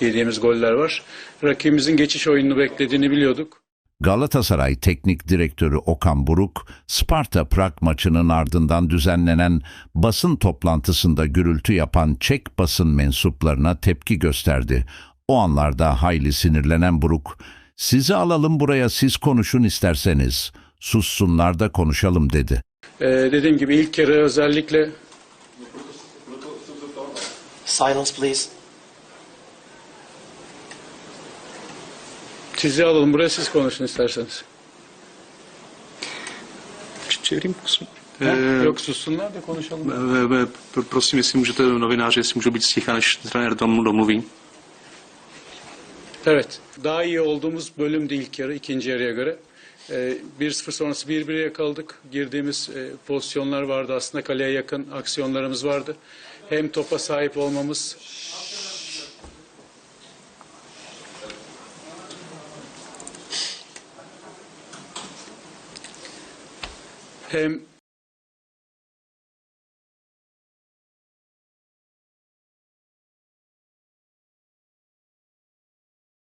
yediğimiz goller var. Rakibimizin geçiş oyununu beklediğini biliyorduk. Galatasaray Teknik Direktörü Okan Buruk, Sparta Prag maçının ardından düzenlenen basın toplantısında gürültü yapan Çek basın mensuplarına tepki gösterdi. O anlarda hayli sinirlenen Buruk, "Sizi alalım buraya siz konuşun isterseniz. Sussunlar da konuşalım." dedi. Ee, dediğim gibi ilk kere özellikle Silence, please. Sizi alalım buraya siz konuşun isterseniz. Kusm- Ha? Eh, Yok sussunlar da konuşalım. eh, pr- Prosím, jestli můžete, novináři, jestli můžu být sticha, než trenér dom- domluví. Evet. Daha iyi olduğumuz bölümdü ilk yarı ikinci yarıya göre. Ee, 1-0 sonrası 1-1'e yakaladık. Girdiğimiz e, pozisyonlar vardı. Aslında kaleye yakın aksiyonlarımız vardı. Hem topa sahip olmamız hem